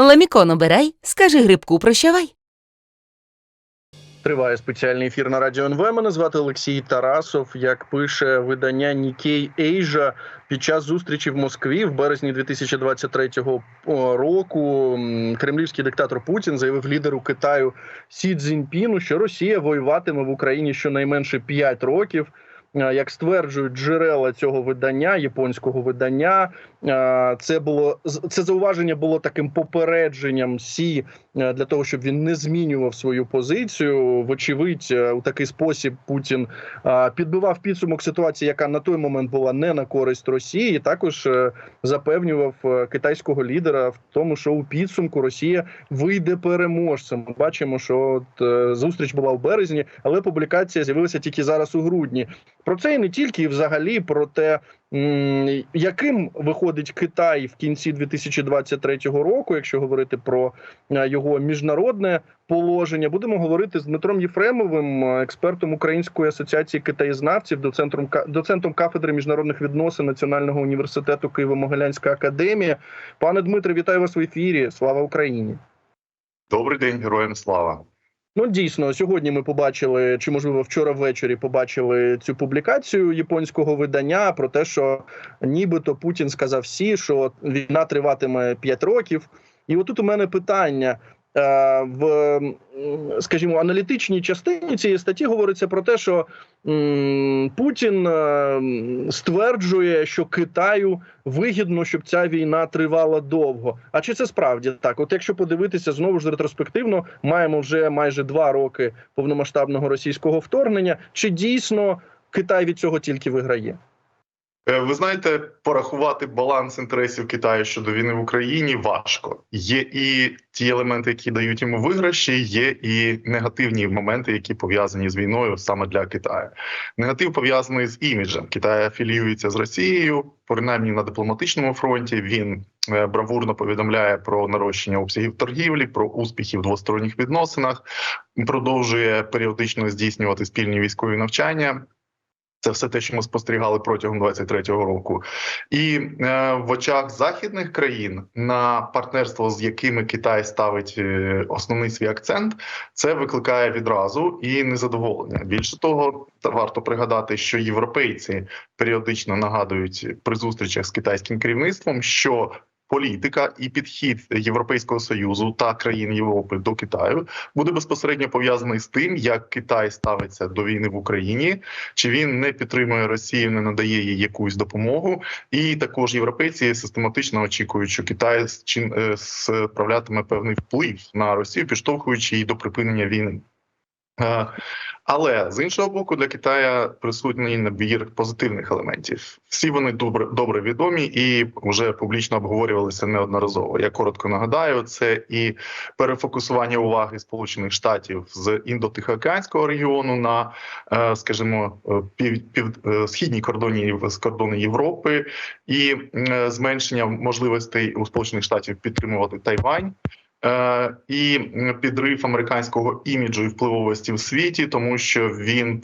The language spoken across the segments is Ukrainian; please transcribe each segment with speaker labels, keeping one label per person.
Speaker 1: Ламікон обирай, скажи грибку прощавай.
Speaker 2: Триває спеціальний ефір на радіо НВ. Мене звати Олексій Тарасов. Як пише видання Nikkei Asia, під час зустрічі в Москві в березні 2023 року кремлівський диктатор Путін заявив лідеру Китаю Сі Цзіньпіну, що Росія воюватиме в Україні щонайменше 5 років. Е, Як стверджують джерела цього видання, японського видання, е, це було це зауваження було таким попередженням Сі е, для того, щоб він не змінював свою позицію. Вочевидь, у такий спосіб Путін підбивав підсумок ситуації, яка на той момент була не на користь Росії. і Також запевнював китайського лідера в тому, що у підсумку Росія вийде переможцем. Ми бачимо, що от, зустріч була в березні, але публікація з'явилася тільки зараз у грудні. Про це і не тільки, і взагалі про те, яким виходить Китай в кінці 2023 року, якщо говорити про е, його міжнародне положення, будемо говорити з Дмитром Єфремовим, е, експертом Української асоціації китаєзнавців, доцентром доцентом кафедри міжнародних відносин Національного університету Києво-Могилянська академія. Пане Дмитре, вітаю вас в ефірі. Слава Україні!
Speaker 3: Добрий день, героям слава.
Speaker 2: Ну, дійсно, сьогодні ми побачили, чи можливо вчора ввечері побачили цю публікацію японського видання про те, що нібито Путін сказав всі, що війна триватиме 5 років. І отут у мене питання. Е, В скажімо, аналітичній частині цієї статті говориться про те, що Путін е, стверджує, що Китаю вигідно, щоб ця війна тривала довго. А чи це справді так? От якщо подивитися знову ж ретроспективно, маємо вже майже два роки повномасштабного російського вторгнення. Чи дійсно Китай від цього тільки виграє?
Speaker 3: Е, Ви знаєте, порахувати баланс інтересів Китаю щодо війни в Україні важко. Є і ті елементи, які дають йому виграші, є і негативні моменти, які пов'язані з війною саме для Китаю. Негатив пов'язаний з іміджем. Китай афіліюється з Росією, принаймні на дипломатичному фронті. Він е, бравурно повідомляє про нарощення обсягів торгівлі, про успіхи в двосторонніх відносинах, продовжує періодично здійснювати спільні військові навчання. Це все те, що ми спостерігали протягом 23-го року, і е, в очах західних країн на партнерство, з якими Китай ставить е, основний свій акцент, це викликає відразу і незадоволення. Більше того, варто пригадати, що європейці періодично нагадують при зустрічах з китайським керівництвом, що Політика і підхід Європейського союзу та країн Європи до Китаю буде безпосередньо пов'язаний з тим, як Китай ставиться до війни в Україні, чи він не підтримує Росію, не надає їй якусь допомогу, і також європейці систематично очікують, що Китай е, справлятиме певний вплив на Росію, підштовхуючи її до припинення війни. Але з іншого боку, для Китая присутній набір позитивних елементів. Всі вони добре добре відомі і вже публічно обговорювалися неодноразово. Я коротко нагадаю, це і перефокусування уваги Сполучених Штатів з індотихоокеанського регіону на, е, скажімо, е, пів, пів е, східній кордоні з кордони Європи, і зменшення можливостей у Сполучених Штатів підтримувати Тайвань. Е, і підрив американського іміджу і впливовості в світі, тому що він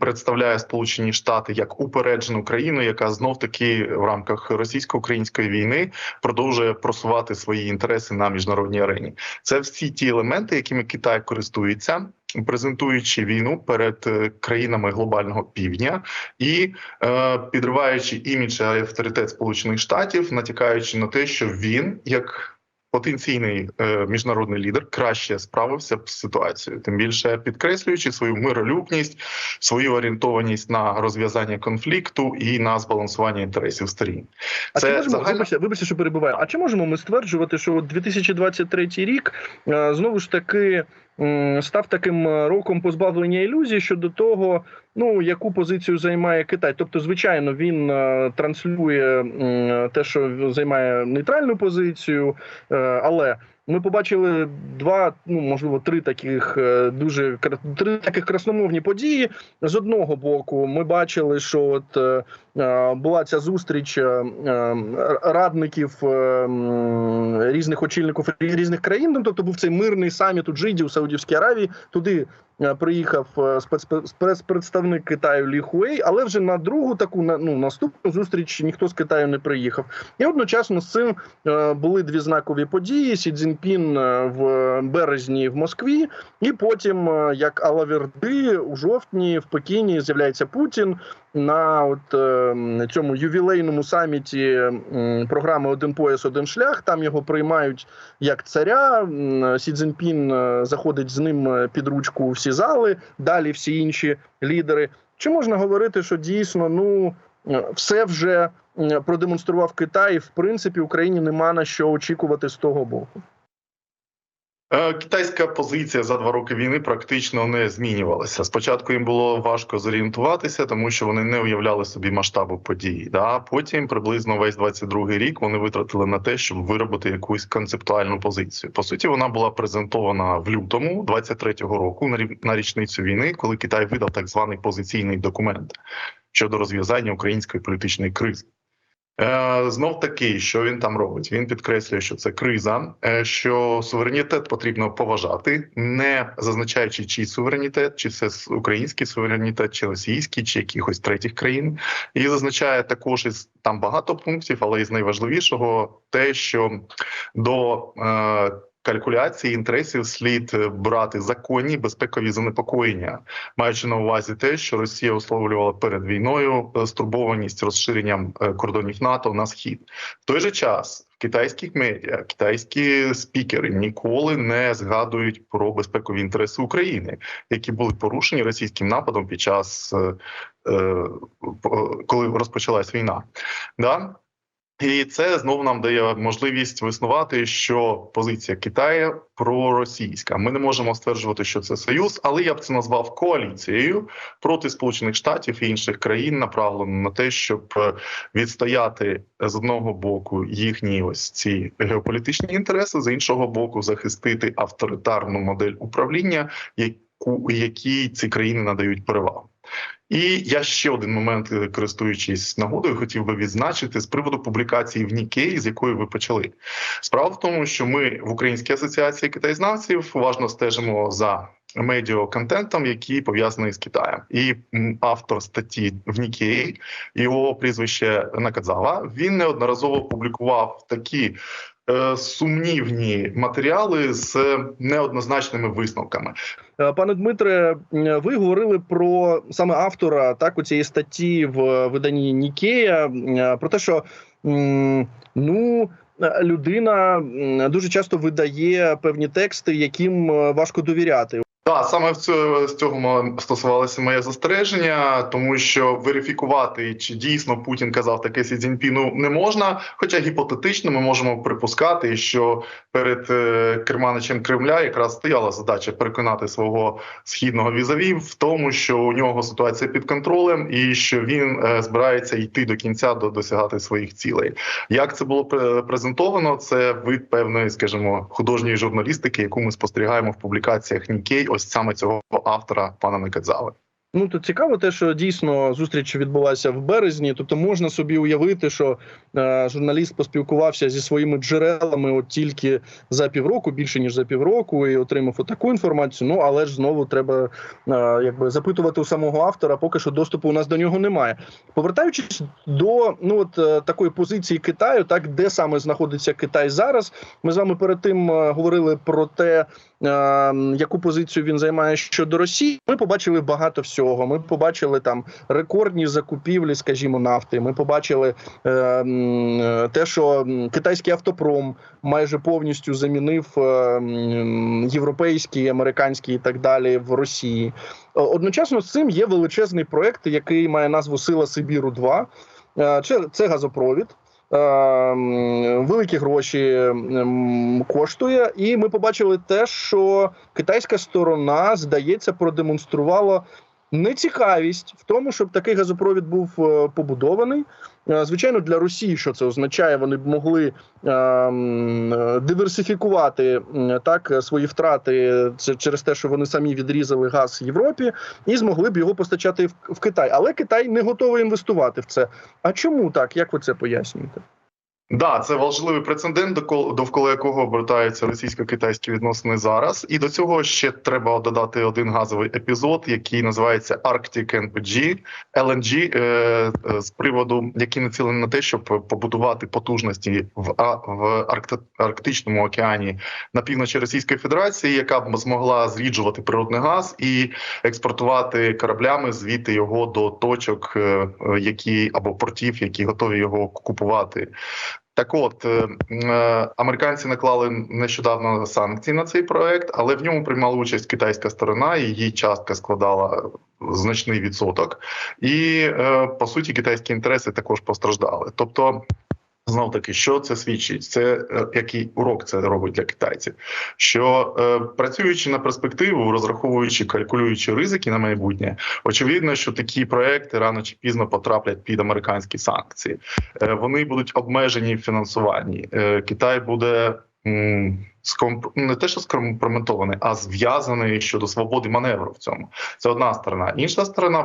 Speaker 3: представляє Сполучені Штати як упереджену країну, яка знов таки в рамках російсько-української війни продовжує просувати свої інтереси на міжнародній арені. Це всі ті елементи, якими Китай користується. Презентуючи війну перед е, країнами глобального півдня і е, підриваючи імідж авторитет Сполучених Штатів, натякаючи на те, що він як потенційний е, міжнародний лідер краще справився б з ситуацією, тим більше підкреслюючи свою миролюбність, свою орієнтованість на розв'язання конфлікту і на збалансування інтересів сторін.
Speaker 2: А чи можемо
Speaker 3: загально...
Speaker 2: вибачте, вибачте, що перебуває. А чи можемо ми стверджувати, що от 2023 рік е, знову ж таки став таким е, роком позбавлення ілюзій щодо того, ну яку позицію займає Китай? Тобто, звичайно, він е, транслює те, що займає нейтральну позицію, е, але. Ми побачили два, ну можливо, три таких е, дуже три таких красномовні події. З одного боку, ми бачили, що от е, е, була ця зустріч е, е, радників е, різних очільників різних країн. Тобто був цей мирний саміт у Джиді у Саудівській Аравії. Туди приїхав е, спецпредставник Китаю Лі Хуей, але вже на другу таку ну наступну зустріч ніхто з Китаю не приїхав. І одночасно з цим е, були дві знакові події: Сі Цзіньпін е, в березні в Москві, і потім, е, як Алаверди, у жовтні в Пекіні з'являється Путін на от е, цьому ювілейному саміті м, програми Один пояс, один шлях. Там його приймають як царя. Сі Цзіньпін е, заходить з ним е, під ручку у всі зали. Далі всі інші лідери. Чи можна говорити, що дійсно ну е, все вже продемонстрував Китай? і, В принципі, Україні нема на що очікувати з того боку.
Speaker 3: Е, Китайська позиція за два роки війни практично не змінювалася. Спочатку їм було важко зорієнтуватися, тому що вони не уявляли собі масштабу подій. Да? Потім приблизно весь 22-й рік вони витратили на те, щоб виробити якусь концептуальну позицію. По суті, вона була презентована в лютому 23-го року на річницю війни, коли Китай видав так званий позиційний документ щодо розв'язання української політичної кризи. Е, Знов таки, що він там робить? Він підкреслює, що це криза, е, що суверенітет потрібно поважати, не зазначаючи, чий суверенітет, чи це український суверенітет, чи російський, чи якихось третіх країн. І зазначає також із там багато пунктів, але із найважливішого те, що до е, калькуляції інтересів слід е, брати законні безпекові занепокоєння, маючи на увазі те, що Росія условлювала перед війною е, стурбованість розширенням е, кордонів НАТО на схід. В той же час китайських медіа китайські спікери ніколи не згадують про безпекові інтереси України, які були порушені російським нападом під час коли розпочалась війна. Да? І це знову нам дає можливість виснувати, що позиція Китаю проросійська. Ми не можемо стверджувати, що це союз, але я б це назвав коаліцією проти Сполучених Штатів і інших країн, направлено на те, щоб е, відстояти з одного боку їхні ось ці геополітичні інтереси, з іншого боку, захистити авторитарну модель управління, яку якій ці країни надають перевагу. І я ще один момент, е, користуючись нагодою, хотів би відзначити з приводу публікації в Нікей, з якої ви почали. Справа в тому, що ми в Українській асоціації китайзнавців уважно стежимо за медіаконтентом, який пов'язаний з Китаєм, і автор статті в Нікей, його прізвище Накадзава, він неодноразово публікував такі. Е, Сумнівні матеріали з неоднозначними висновками.
Speaker 2: Е, Пане Дмитре, ви говорили про саме автора так у цієї статті в виданні Нікея про те, що ну. е, Людина дуже часто видає певні тексти, яким е, важко довіряти.
Speaker 3: Так, саме в цьому з цього стосувалося моє застереження, тому що верифікувати, чи дійсно Путін казав таке Сі Цзіньпіну не можна. Хоча гіпотетично ми можемо припускати, що перед е, керманичем Кремля якраз стояла задача переконати свого східного візаві в тому, що у нього ситуація під контролем, і що він е, збирається йти до кінця до досягати своїх цілей. Як це було пре- презентовано? Це вид певної, скажімо, художньої журналістики, яку ми спостерігаємо в публікаціях Нікей, ось саме цього автора пана Никадзави.
Speaker 2: Ну то цікаво, те, що дійсно зустріч відбулася в березні. Тобто можна собі уявити, що е, журналіст поспілкувався зі своїми джерелами от тільки за півроку, більше ніж за півроку, і отримав таку інформацію. Ну але ж знову треба е, якби запитувати у самого автора. Поки що доступу у нас до нього немає. Повертаючись до ну от е, такої позиції Китаю, так де саме знаходиться Китай зараз. Ми з вами перед тим е, говорили про те, яку позицію він займає щодо Росії. Ми побачили багато всього. Ми побачили там рекордні закупівлі, скажімо, нафти. Ми побачили е, м, е, те, що китайський автопром майже повністю замінив е, м, європейський, американський і так далі в Росії. Одночасно з цим є величезний проект, який має назву Сила Сибіру 2 Е, Це, це газопровід. Е, м, Великі гроші коштує, і ми побачили те, що китайська сторона, здається, продемонструвала нецікавість в тому, щоб такий газопровід був е, побудований. Е, Звичайно, для Росії, що це означає, вони б могли е, е, диверсифікувати так свої втрати це через те, що вони самі відрізали газ Європі, і змогли б його постачати в Китай. Але Китай не готовий інвестувати в це. А чому так? Як ви це пояснюєте?
Speaker 3: Да, це важливий прецедент, довкола якого обертаються російсько-китайські відносини зараз. І до цього ще треба додати один газовий епізод, який називається Arctic NPG, LNG, е, е, з приводу, який націлений на те, щоб побудувати потужності в, в Арктичному океані на півночі Російської Федерації, яка б змогла зріджувати природний газ і експортувати кораблями звідти його до точок, е, які або портів, які готові його купувати. Так от е, е, американці наклали нещодавно санкції на цей проект, але в ньому приймала участь китайська сторона. Її частка складала значний відсоток, і е, по суті китайські інтереси також постраждали. Тобто. Знов таки, що це свідчить? Це е, який урок це робить для китайців? Що е, працюючи на перспективу, розраховуючи, калькулюючи ризики на майбутнє, очевидно, що такі проекти рано чи пізно потраплять під американські санкції. Е, вони будуть обмежені в фінансуванні. Е, Китай буде скомп... не те, що скомпрометований, а зв'язаний щодо свободи маневру в цьому. Це одна сторона. Інша сторона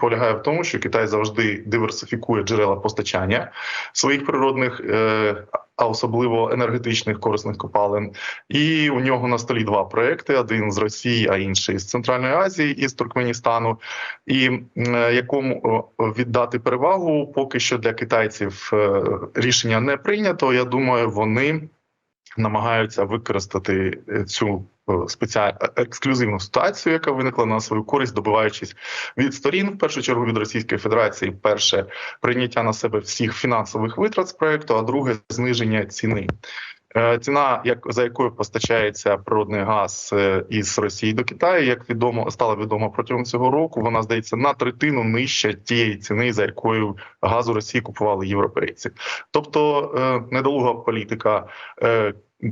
Speaker 3: полягає в тому, що Китай завжди диверсифікує джерела постачання своїх природних. Е... А особливо енергетичних корисних копалин, і у нього на столі два проекти: один з Росії, а інший з Центральної Азії і з Туркменістану, і е, якому віддати перевагу, поки що для китайців е, рішення не прийнято. Я думаю, вони намагаються використати е, цю спеціальну ексклюзивну ситуацію, яка виникла на свою користь, добиваючись від сторін, в першу чергу від Російської Федерації, перше прийняття на себе всіх фінансових витрат з проекту, а друге зниження ціни. Е, Ціна, як за якою постачається природний газ е, із Росії до Китаю, як відомо стало відомо протягом цього року, вона здається на третину нижча тієї ціни, за якою газ у Росії купували європейці. Тобто е, недолуга політика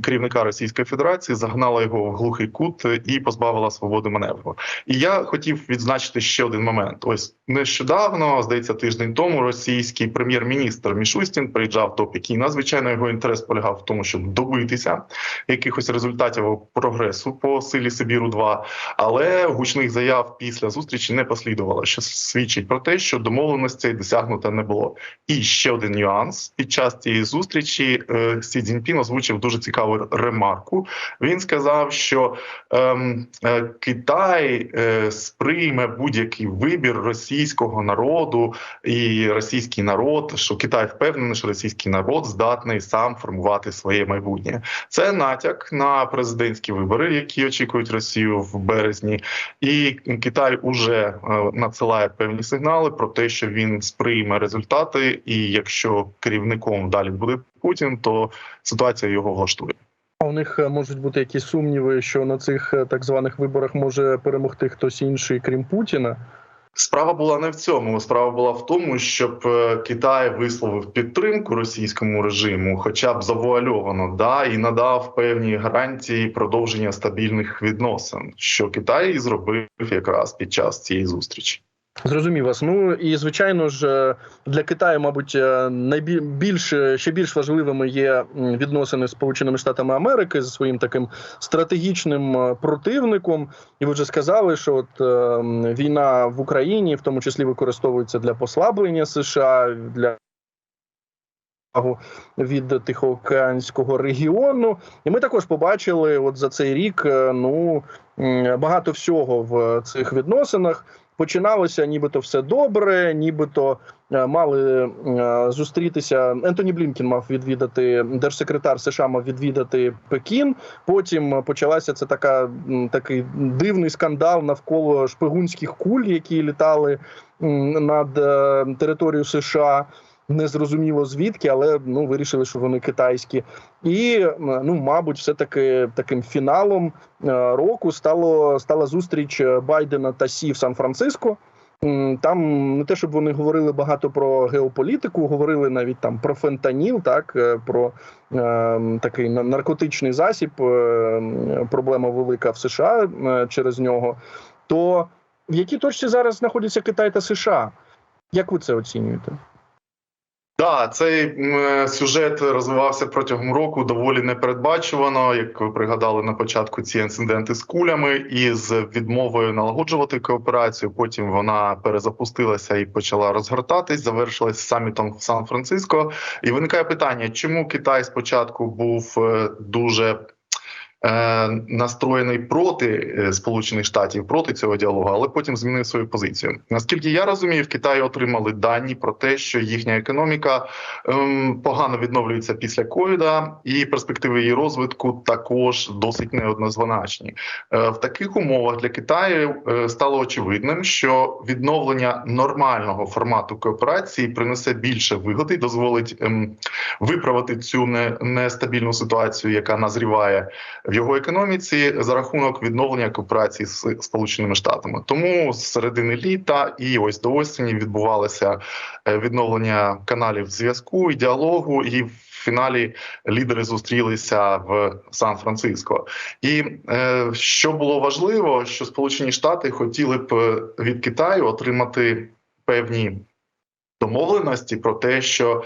Speaker 3: керівника Російської Федерації загнала його в глухий кут і позбавила свободи маневру. І я хотів відзначити ще один момент. Ось нещодавно, здається, тиждень тому російський прем'єр-міністр Мішустін приїжджав до Пекіна. Звичайно, його інтерес полягав в тому, щоб добитися якихось результатів прогресу по силі Сибіру 2 але гучних заяв після зустрічі не послідувало, що свідчить про те, що домовленостей досягнуто не було. І ще один нюанс під час цієї зустрічі е, Сі Цзіньпін озвучив дуже цікаву ремарку. Він сказав, що ем, е, Китай е, сприйме будь-який вибір російського народу і російський народ, що Китай впевнений, що російський народ здатний сам формувати своє майбутнє. Це натяк на президентські вибори, які очікують Росію в березні, і Китай уже е, надсилає певні сигнали про те, що він сприйме результати, і якщо керівником далі буде Путін, то ситуація його влаштує.
Speaker 2: У них е, можуть бути якісь сумніви, що на цих е, так званих виборах може перемогти хтось інший, крім Путіна.
Speaker 3: Справа була не в цьому. Справа була в тому, щоб е, Китай висловив підтримку російському режиму, хоча б завуальовано, да і надав певні гарантії продовження стабільних відносин, що Китай і зробив якраз під час цієї зустрічі.
Speaker 2: Зрозумів вас. Ну і звичайно ж е, для Китаю, мабуть, найбільш ще більш важливими є відносини з Сполученими Штатами Америки зі своїм таким стратегічним е, противником. І ви вже сказали, що от е, війна в Україні в тому числі використовується для послаблення США для від Тихоокеанського регіону, і ми також побачили, от за цей рік е, ну багато всього в цих відносинах. Починалося, нібито все добре, нібито е, мали е, зустрітися. Ентоні Блінкін мав відвідати держсекретар США, мав відвідати Пекін. Потім почалася це така такий дивний скандал навколо шпигунських куль, які літали над територією США. Незрозуміло звідки, але ну вирішили, що вони китайські, і ну, мабуть, все таки таким фіналом е, року стало стала зустріч Байдена та Сі в Сан-Франциско. Там не те, щоб вони говорили багато про геополітику, говорили навіть там про фентаніл, так е, про е, такий наркотичний засіб. е, Проблема велика в США е, через нього. То в якій точці зараз знаходяться Китай та США? Як ви це оцінюєте?
Speaker 3: Так, цей сюжет розвивався протягом року доволі непередбачувано. Як ви пригадали на початку ці інциденти з кулями і з відмовою налагоджувати кооперацію. Потім вона перезапустилася і почала розгортатись. Завершилась самітом в Сан-Франциско. І виникає питання, чому Китай спочатку був е, дуже настроєний проти е, Сполучених Штатів, проти цього діалогу, але потім змінив свою позицію. Наскільки я розумію, в Китаї отримали дані про те, що їхня економіка ем, погано відновлюється після ковіда, і перспективи її розвитку також досить неоднозначні. Е, в таких умовах для Китаю е, стало очевидним, що відновлення нормального формату кооперації принесе більше вигоди, дозволить ем, виправити цю не, нестабільну ситуацію, яка назріває в його економіці за рахунок відновлення кооперації з Сполученими Штатами. Тому з середини літа і ось до осені відбувалося е, відновлення каналів зв'язку і діалогу, і в фіналі лідери зустрілися в Сан-Франциско. І е, що було важливо, що Сполучені Штати хотіли б е, від Китаю отримати певні домовленості про те, що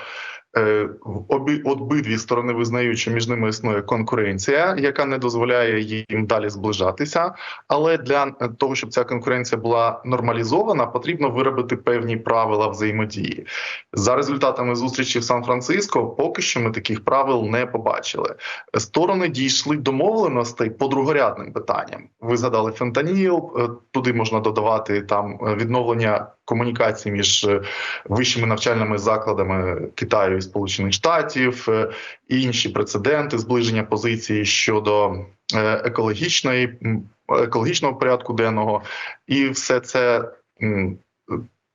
Speaker 3: обидві сторони визнають, що між ними існує конкуренція, яка не дозволяє їм далі зближатися. Але для того, щоб ця конкуренція була нормалізована, потрібно виробити певні правила взаємодії. За результатами зустрічі в Сан-Франциско, поки що ми таких правил не побачили. Сторони дійшли домовленостей по другорядним питанням. Ви згадали фентаніл, е, туди можна додавати там е, відновлення комунікації між е, вищими навчальними закладами Китаю і Сполучених Штатів, е, інші прецеденти зближення позиції щодо е, екологічної екологічного порядку денного, і все це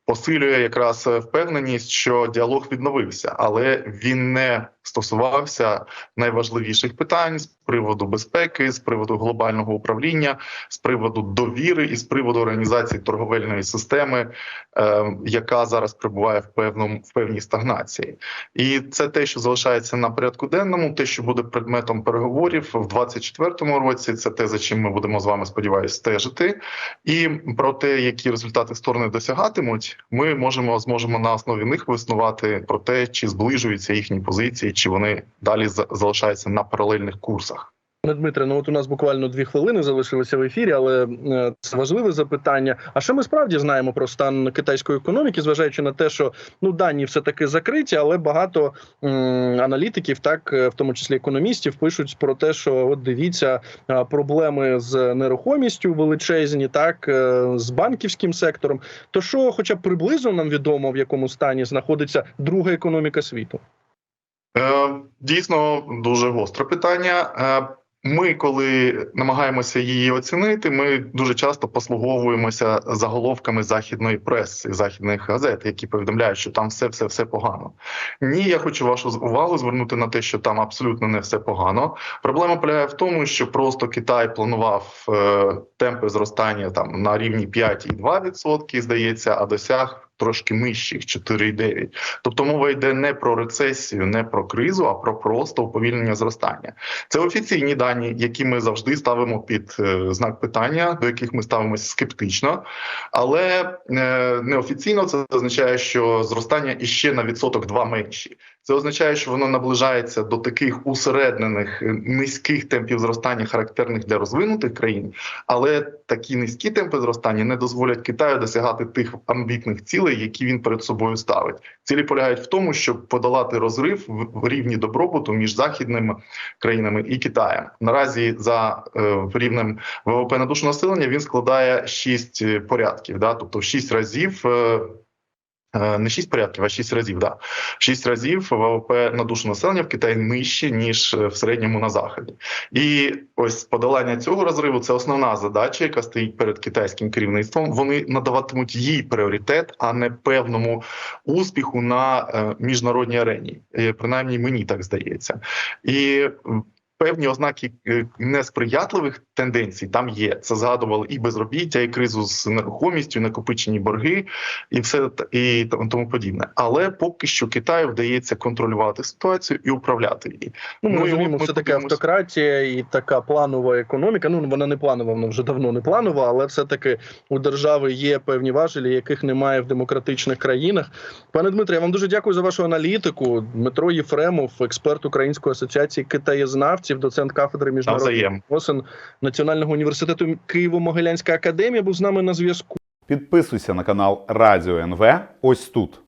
Speaker 3: посилює якраз впевненість, що діалог відновився, але він не стосувався найважливіших питань з приводу безпеки, з приводу глобального управління, з приводу довіри і з приводу організації торговельної системи, е, яка зараз перебуває в певному в певній стагнації, і це те, що залишається на порядку денному, те, що буде предметом переговорів в 2024 році. Це те, за чим ми будемо з вами сподіваюся, стежити. І про те, які результати сторони досягатимуть, ми можемо зможемо на основі них виснувати про те, чи зближуються їхні позиції, чи вони далі за- залишаються на паралельних курсах.
Speaker 2: Пане Дмитре, ну от у нас буквально дві хвилини залишилися в ефірі, але е, це важливе запитання. А що ми справді знаємо про стан китайської економіки, зважаючи на те, що ну дані все таки закриті, але багато м, аналітиків, так е, в тому числі економістів, пишуть про те, що от дивіться проблеми з нерухомістю величезні, так е, з банківським сектором. То що, хоча б приблизно нам відомо, в якому стані знаходиться друга економіка світу?
Speaker 3: Е, Дійсно дуже гостре питання. Е, Ми, коли намагаємося її оцінити, ми дуже часто послуговуємося заголовками західної преси, західних газет, які повідомляють, що там все, все, все погано. Ні, я хочу вашу увагу звернути на те, що там абсолютно не все погано. Проблема полягає в тому, що просто Китай планував е, темпи зростання там на рівні 5,2%, здається, а досяг трошки нижчих 4,9%. Тобто мова йде не про рецесію, не про кризу, а про просто уповільнення зростання. Це офіційні дані, які ми завжди ставимо під е, знак питання, до яких ми ставимося скептично. Але е, неофіційно це означає, що зростання іще на відсоток 2 менші. Це означає, що воно наближається до таких усереднених е, низьких темпів зростання, характерних для розвинутих країн. Але такі низькі темпи зростання не дозволять Китаю досягати тих амбітних цілей, які він перед собою ставить. Цілі полягають в тому, щоб подолати розрив в- рівні добробуту між західними країнами і Китаєм. Наразі за е, рівнем ВВП на душу населення він складає 6 порядків, да, тобто в 6 разів. Е, Не 6 порядків, а 6 разів. Да. 6 разів ВВП на душу населення в Китаї нижче ніж е, в середньому на заході. І ось подолання цього розриву це основна задача, яка стоїть перед китайським керівництвом. Вони надаватимуть їй пріоритет, а не певному успіху на е, міжнародній арені. Принаймні мені так здається. І певні ознаки е, несприятливих тенденцій там є. Це згадували і безробіття, і кризу з нерухомістю, і накопичені борги, і все і тому подібне. Але поки що Китаю вдається контролювати ситуацію і управляти її.
Speaker 2: Ну, ми
Speaker 3: і
Speaker 2: розуміємо,
Speaker 3: ми
Speaker 2: це така автократія і така планова економіка. Ну вона не планова, вона вже давно не планова, але все-таки у держави є певні важелі, яких немає в демократичних країнах. Пане Дмитре, я вам дуже дякую за вашу аналітику. Дмитро Єфремов, експерт Української асоціації китаєзнавців, доцент кафедри міжнародних відносин Національного університету Києво-Могилянська академія, був з нами на зв'язку.
Speaker 4: Підписуйся на канал Радіо НВ ось тут.